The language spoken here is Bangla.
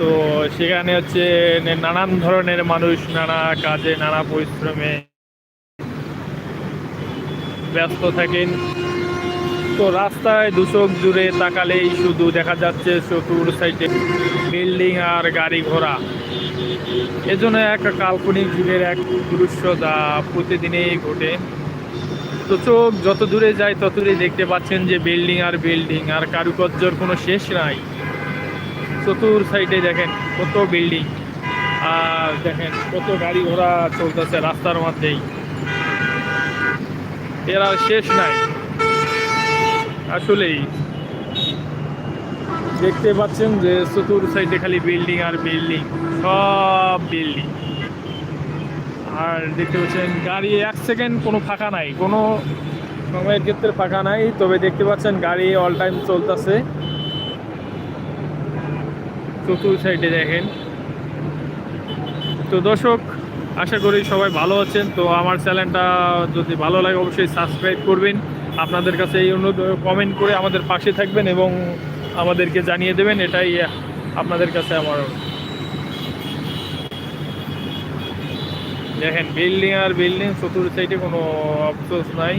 তো সেখানে হচ্ছে নানান ধরনের মানুষ, নানা কাজে, নানা পরিশ্রমে ব্যস্ত থাকেন। তো রাস্তায় দুচোখ জুড়ে তাকালেই শুধু দেখা যাচ্ছে চতুর সাইডে বিল্ডিং আর গাড়ি ঘোড়া। এজন্য এক কাল্পনিক যুগের এক দৃশ্য যা প্রতিদিনেই ঘটে। তো চোখ যত দূরে যায় তত দূরে দেখতে পাচ্ছেন যে বিল্ডিং আর বিল্ডিং, আর কারুকার্যর কোনো শেষ নাই। চতুর সাইডে দেখেন কত বিল্ডিং আর দেখেন কত গাড়ি ঘোড়া চলতেছে রাস্তার মধ্যেই। এর শেষ নাই। আসলেই দেখতে পাচ্ছেন যে চতুর সাইডে খালি বিল্ডিং আর বিল্ডিং সব বিল্ডিং আর দেখতে পাচ্ছেন গাড়ি এক সেকেন্ড কোনো ফাঁকা নাই, কোনো সময়ের ক্ষেত্রে ফাঁকা নাই, তবে দেখতে পাচ্ছেন গাড়ি অল টাইম চলতেছে। চতুর সাইডে দেখেন। তো দর্শক, আশা করি সবাই ভালো আছেন। তো আমার চ্যানেলটা যদি ভালো লাগে, অবশ্যই সাবস্ক্রাইব করবেন। আপনাদের কাছে এই অনুরোধ কমেন্ট করে আমাদের পাশে থাকবেন এবং আমাদেরকে জানিয়ে দেবেন। এটাই আপনাদের কাছে আমার দেখেন বিল্ডিং আর বিল্ডিং চতুর সাইডে কোনো অফসোস নাই।